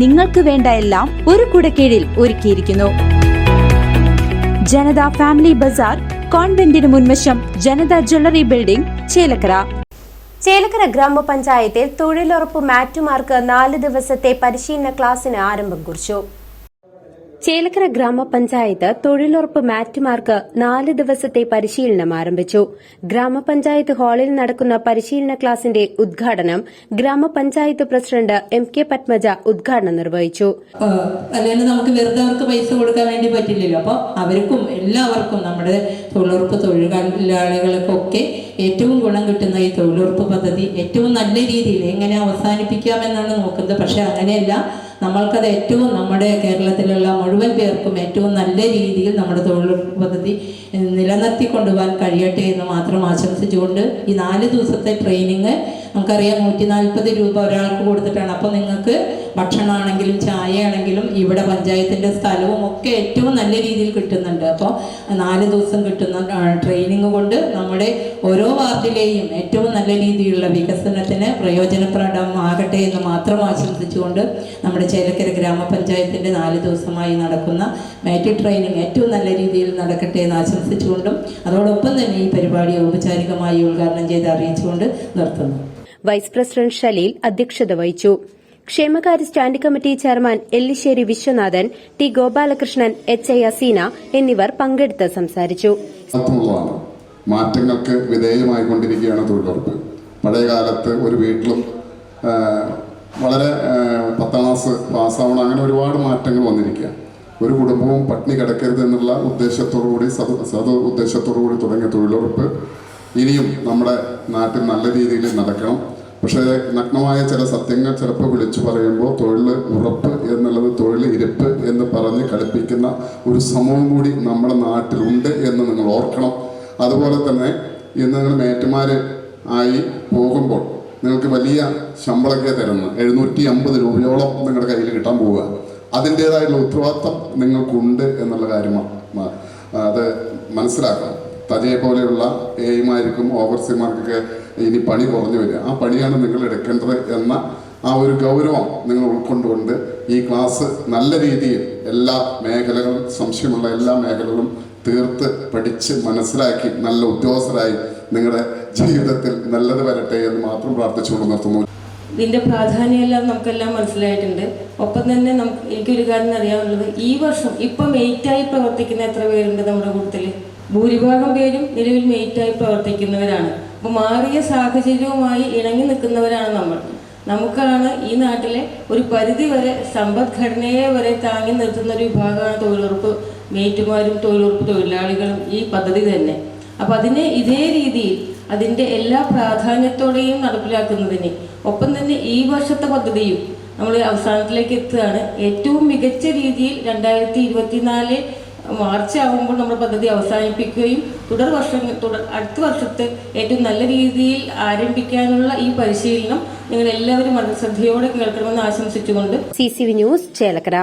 നിങ്ങൾക്ക് വേണ്ട എല്ലാം ഒരു കുടക്കീഴിൽ ഒരുക്കിയിരിക്കുന്നു. ജനത ഫാമിലി ബസാർ കോൺവെന്റിന് മുൻവശം ജനത ജ്വല്ലറി ബിൽഡിംഗ് ചേലക്കര. ചേലക്കര ഗ്രാമപഞ്ചായത്തിൽ തൊഴിലുറപ്പ് മാറ്റുമാർക്ക് നാല് ദിവസത്തെ പരിശീലന ക്ലാസ്സിന് ആരംഭം കുറിച്ചു. ചേലക്കര ഗ്രാമപഞ്ചായത്ത് തൊഴിലുറപ്പ് മാറ്റുമാർക്ക് നാല് ദിവസത്തെ പരിശീലനം ആരംഭിച്ചു. ഗ്രാമപഞ്ചായത്ത് ഹാളിൽ നടക്കുന്ന പരിശീലന ക്ലാസിന്റെ ഉദ്ഘാടനം ഗ്രാമപഞ്ചായത്ത് പ്രസിഡന്റ് എം കെ പത്മജ ഉദ്ഘാടനം നിർവഹിച്ചു. അല്ലെങ്കിൽ നമുക്ക് വെറുതെ അവർക്ക് പൈസ കൊടുക്കാൻ വേണ്ടി പറ്റില്ലല്ലോ. അപ്പോൾ അവർക്കും എല്ലാവർക്കും നമ്മുടെ തൊഴിലുറപ്പ് തൊഴിലാളികൾക്കൊക്കെ ഏറ്റവും ഗുണം കിട്ടുന്ന ഈ തൊഴിലുറപ്പ് പദ്ധതി ഏറ്റവും നല്ല രീതിയിൽ എങ്ങനെ അവസാനിപ്പിക്കാമെന്നാണ് നോക്കുന്നത്. പക്ഷെ അങ്ങനെയല്ല. നമ്മൾക്കത് ഏറ്റവും നമ്മുടെ കേരളത്തിലുള്ള മുഴുവൻ പേർക്കും ഏറ്റവും നല്ല രീതിയിൽ നമ്മുടെ തൊഴിലുറപ്പ് പദ്ധതി നിലനിർത്തിക്കൊണ്ടുപോകാൻ നിലനിർത്തി കൊണ്ടുപോകാൻ കഴിയട്ടെ എന്ന് മാത്രം ആശംസിച്ചുകൊണ്ട് ഈ നാല് ദിവസത്തെ ട്രെയിനിങ് നമുക്കറിയാം നൂറ്റി നാൽപ്പത് രൂപ ഒരാൾക്ക് കൊടുത്തിട്ടാണ്. അപ്പോൾ നിങ്ങൾക്ക് ഭക്ഷണമാണെങ്കിലും ചായ ആണെങ്കിലും ഇവിടെ പഞ്ചായത്തിന്റെ സ്ഥലവും ഒക്കെ ഏറ്റവും നല്ല രീതിയിൽ കിട്ടുന്നുണ്ട്. അപ്പോൾ നാല് ദിവസം കിട്ടുന്ന ട്രെയിനിങ് കൊണ്ട് നമ്മുടെ ഓരോ വാർഡിലെയും ഏറ്റവും നല്ല രീതിയിലുള്ള വികസനത്തിന് പ്രയോജനപ്രദമാകട്ടെ എന്ന് മാത്രം ആശംസിച്ചുകൊണ്ട് നമ്മുടെ ചേലക്കര ഗ്രാമപഞ്ചായത്തിന്റെ നാല് ദിവസമായി നടക്കുന്ന മാറ്റി ട്രെയിനിങ് ഏറ്റവും നല്ല രീതിയിൽ നടക്കട്ടെ എന്ന് ആശംസിച്ചുകൊണ്ടും അതോടൊപ്പം തന്നെ ഈ പരിപാടി ഔപചാരികമായി ഉദ്ഘാടനം ചെയ്ത് അറിയിച്ചുകൊണ്ട് നിർത്തുന്നു. വൈസ് പ്രസിഡന്റ് ഷലീൽ അധ്യക്ഷത വഹിച്ചു. ക്ഷേമകാര്യ standing committee chairman Ellissery Viswanathan T Gopalakrishnan H I Aseena എന്നിവർ പങ്കെടുത്ത് സംസാരിച്ചു. മാറ്റങ്ങൾക്ക് മാറ്റങ്ങൾക്ക് വിധേയമായിക്കൊണ്ടിരിക്കുകയാണ് തൊഴിലുറപ്പ്. പഴയ കാലത്ത് ഒരു വീട്ടിലും വളരെ പത്താം ക്ലാസ് പാസ്സാവണം അങ്ങനെ ഒരുപാട് മാറ്റങ്ങൾ വന്നിരിക്കുക ഒരു കുടുംബവും പട്ടിണി കിടക്കരുത് എന്നുള്ള ഉദ്ദേശത്തോടു കൂടി സത് സത് ഉദ്ദേശത്തോടു കൂടി തുടങ്ങിയ തൊഴിലുറപ്പ് ഇനിയും നമ്മുടെ നാട്ടിൽ നല്ല രീതിയിൽ നടക്കണം. പക്ഷേ നഗ്നമായ ചില സത്യങ്ങൾ ചിലപ്പോൾ വിളിച്ചു പറയുമ്പോൾ തൊഴിൽ ഉറപ്പ് എന്നുള്ളത് തൊഴിൽ ഇരിപ്പ് എന്ന് പറഞ്ഞ് കളിപ്പിക്കുന്ന ഒരു സമൂഹം കൂടി നമ്മുടെ നാട്ടിലുണ്ട് എന്ന് നിങ്ങൾ ഓർക്കണം. അതുപോലെ തന്നെ ഇന്ന് നിങ്ങൾ മേറ്റുമാർ ആയി പോകുമ്പോൾ നിങ്ങൾക്ക് വലിയ ശമ്പളമൊക്കെ തരുന്നു. എഴുന്നൂറ്റി അമ്പത് രൂപയോളം നിങ്ങളുടെ കയ്യിൽ കിട്ടാൻ പോവുക. അതിന്റേതായിട്ടുള്ള ഉത്തരവാദിത്തം നിങ്ങൾക്കുണ്ട് എന്നുള്ള കാര്യമാണ് അത് മനസ്സിലാക്കണം. തജയെ പോലെയുള്ള എമാർക്കും ഓവർസിമാർക്കൊക്കെ ഇനി പണി കുറഞ്ഞു വരിക. ആ പണിയാണ് നിങ്ങൾ എടുക്കേണ്ടത് എന്ന ആ ഒരു ഗൗരവം നിങ്ങൾ ഉൾക്കൊണ്ടുകൊണ്ട് ഈ ക്ലാസ് നല്ല രീതിയിൽ എല്ലാ മേഖലകളും സംശയമുള്ള എല്ലാ മേഖലകളും തീർത്ത് പഠിച്ച് മനസ്സിലാക്കി നല്ല ഉദ്യോഗസ്ഥരായി നിങ്ങളുടെ ജീവിതത്തിൽ നല്ലത് വരട്ടെ എന്ന് മാത്രം പ്രാർത്ഥിച്ചുകൊണ്ട് നിർത്തുന്നു. ഇതിന്റെ പ്രാധാന്യമെല്ലാം നമുക്കെല്ലാം മനസ്സിലായിട്ടുണ്ട്. ഒപ്പം തന്നെ നമുക്ക് എനിക്കൊരു കാര്യം അറിയാവുന്നത് ഈ വർഷം ഇപ്പം മെയ്റ്റായി പ്രവർത്തിക്കുന്ന എത്ര പേരുണ്ട് നമ്മുടെ കൂട്ടത്തിൽ ഭൂരിഭാഗം പേരും നിലവിൽ മെയ്റ്റായി പ്രവർത്തിക്കുന്നവരാണ്. അപ്പോൾ മാറിയ സാഹചര്യവുമായി ഇണങ്ങി നിൽക്കുന്നവരാണ് നമ്മൾ. നമുക്കാണ് ഈ നാട്ടിലെ ഒരു പരിധി വരെ സമ്പദ്ഘടനയെ വരെ താങ്ങി നിർത്തുന്ന ഒരു വിഭാഗമാണ് തൊഴിലുറപ്പ് മേറ്റുമാരും തൊഴിലുറപ്പ് തൊഴിലാളികളും ഈ പദ്ധതി തന്നെ. അപ്പം അതിനെ ഇതേ രീതിയിൽ അതിന്റെ എല്ലാ പ്രാധാന്യത്തോടെയും നടപ്പിലാക്കുന്നതിന് ഒപ്പം തന്നെ ഈ വർഷത്തെ പദ്ധതിയും നമ്മൾ അവസാനത്തിലേക്ക് എത്തുകയാണ്. ഏറ്റവും മികച്ച രീതിയിൽ രണ്ടായിരത്തി ഇരുപത്തിനാല് മാർച്ച് ആകുമ്പോൾ നമ്മൾ പദ്ധതി അവസാനിപ്പിക്കുകയും തുടർ വർഷം തുടർ അടുത്ത വർഷത്തെ ഏറ്റവും നല്ല രീതിയിൽ ആരംഭിക്കാനുള്ള ഈ പരിശീലനം നിങ്ങൾ എല്ലാവരും മനഃശ്രദ്ധയോടെ ശ്രദ്ധയോടെ കേൾക്കണമെന്ന് ആശംസിച്ചുകൊണ്ട് C C V news Chelakkara.